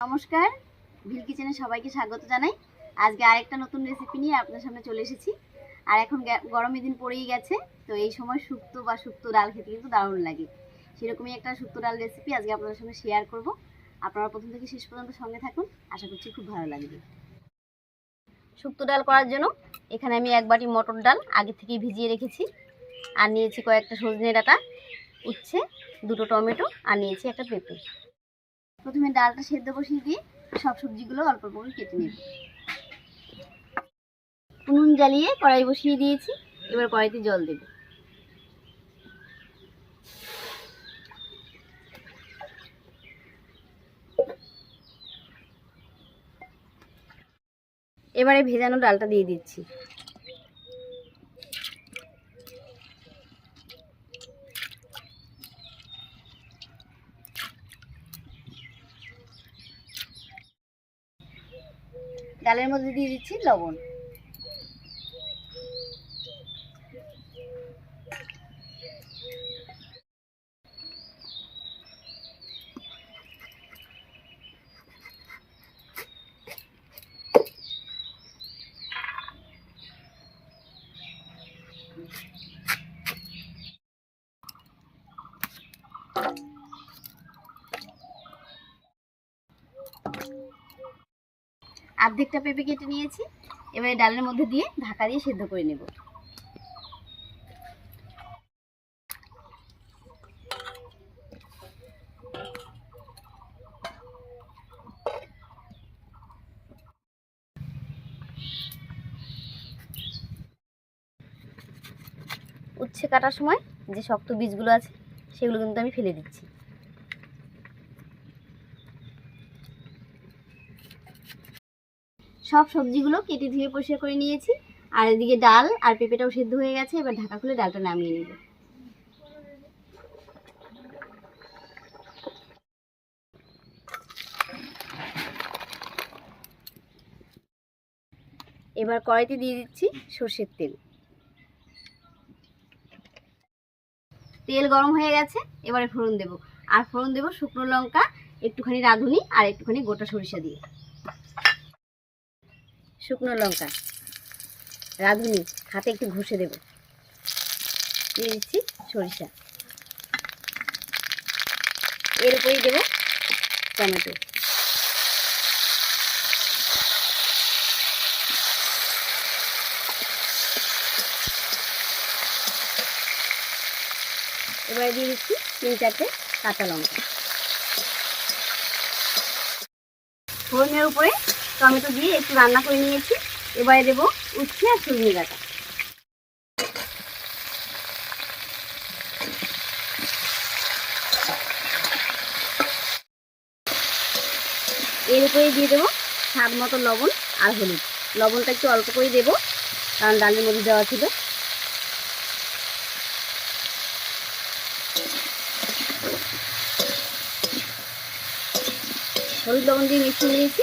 নমস্কার। ভিল কিচেনে সবাইকে স্বাগত জানাই। আজকে আরেকটা নতুন রেসিপি নিয়ে আপনার সামনে চলে এসেছি। আর এখন গরমের দিন পড়েই গেছে, তো এই সময় শুক্তো বা শুক্তো ডাল খেতে কিন্তু দারুণ লাগে। সেরকমই একটা শুক্তো ডাল রেসিপি আজকে আপনাদের সঙ্গে শেয়ার করব। আপনারা প্রথম থেকে শেষ পর্যন্ত সঙ্গে থাকুন, আশা করছি খুব ভালো লাগবে। শুক্তো ডাল করার জন্য এখানে আমি এক বাটি মটর ডাল আগে থেকেই ভিজিয়ে রেখেছি। আর নিয়েছি কয়েকটা সজনে ডাঁটা, উচ্ছে, দুটো টমেটো, আর নিয়েছি একটা পেঁপে। প্রথমে ডালটা সেদ্ধ বসিয়ে দিয়ে সব সবজিগুলো অল্প অল্প করে কেটে নেব। উনুন জ্বালিয়ে কড়াই বসিয়ে দিয়েছি। এবার কড়াইতে জল দেব। এবারে ভেজানো ডালটা দিয়ে দিচ্ছি। ডালের মধ্যে দিয়ে দিচ্ছি লবণ। অর্ধেকটা পেঁপে কেটে নিয়েছি। এবারে ডালের মধ্যে দিয়ে ঢাকা দিয়ে সেদ্ধ করে নেব। উচ্ছে কাটার সময় যে শক্ত বীজগুলো আছে, সেগুলো কিন্তু আমি ফেলে দিচ্ছি। সব সবজিগুলো কেটে ধুয়ে পরিষ্কার করে নিয়েছি। আর এদিকে ডাল আর পেঁপেটাও সেদ্ধ হয়ে গেছে, এবার ঢাকা খুলে ডালটা নামিয়ে নেব। এবার কড়াইতে দিয়ে দিচ্ছি সর্ষের তেল। তেল গরম হয়ে গেছে, এবারে ফোড়ন দেব। আর ফোড়ন দেব শুকনো লঙ্কা, একটুখানি রাঁধুনি আর একটুখানি গোটা সরিষা দিয়ে। শুকনো লঙ্কা। রাঁধুনি, হাতে একটু ঘষে দেব। দিয়ে দিচ্ছি সরিষা। এর উপরেই দেবো টমেটো। এবারে দিয়ে দিচ্ছি তিন চারটে কাঁচা লঙ্কা। ফোড়নের উপরে টমেটো দিয়ে একটু রান্না করে নিয়েছি। এবারে দেবো উচ্ছে আর সজনে ডাঁটা এর উপরে দিয়ে দেবো স্বাদ মতো লবণ আর হলুদ। লবণটা একটু অল্প করে দেবো, কারণ ডালের মধ্যে দেওয়া ছিল। হলুদ লবণ দিয়ে মিশিয়ে নিয়েছি।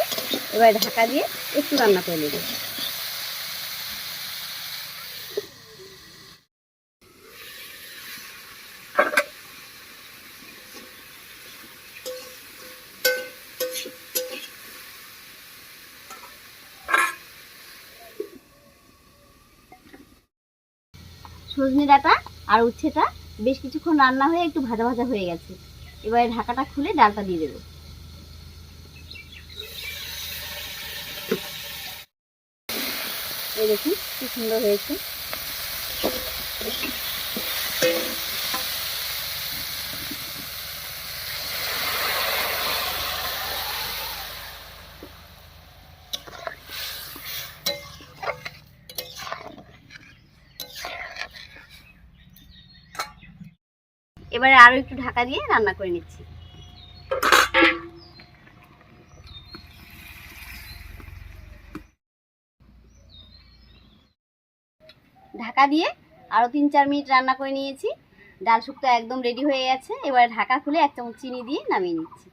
এবার ঢাকা দিয়ে একটু রান্না করে নেব। সজনে ডাঁটা আর উচ্ছেটা, বেশ কিছুক্ষণ রান্না হয়ে একটু ভাজা ভাজা হয়ে গেছে। এবারে ঢাকাটা খুলে ডালটা দিয়ে দেবো। এই দেখুন কি সুন্দর হয়েছে। এবারে আরও একটু ঢাকা দিয়ে রান্না করে নিচ্ছি। ঢাকা দিয়ে আরও তিন চার মিনিট রান্না করে নিয়েছি। ডাল শুক্তো একদম রেডি হয়ে গেছে। এবারে ঢাকা খুলে এক চামচ চিনি দিয়ে নামিয়ে নিচ্ছি।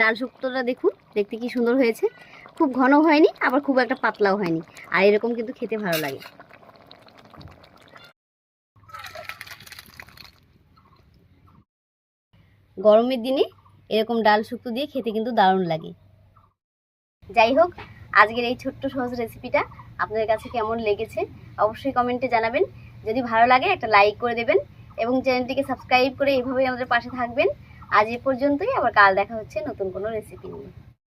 ডাল শুক্তোটা দেখুন, দেখতে কি সুন্দর হয়েছে। খুব ঘন হয়নি, আবার খুব একটা পাতলাও হয়নি। আর এরকম কিন্তু খেতে ভালো লাগে। গরমের দিনে এরকম ডাল শুক্তো দিয়ে খেতে কিন্তু দারুণ লাগে। যাই হোক, আজকের এই ছোট্ট সহজ রেসিপিটা আপনাদের কাছে কেমন লেগেছে অবশ্যই কমেন্টে জানাবেন। যদি ভালো লাগে, একটা লাইক করে দেবেন এবং চ্যানেলটিকে সাবস্ক্রাইব করে এইভাবেই আমাদের পাশে থাকবেন। আজ এ পর্যন্তই, আবার কাল দেখা হচ্ছে নতুন কোনো রেসিপি নিয়ে।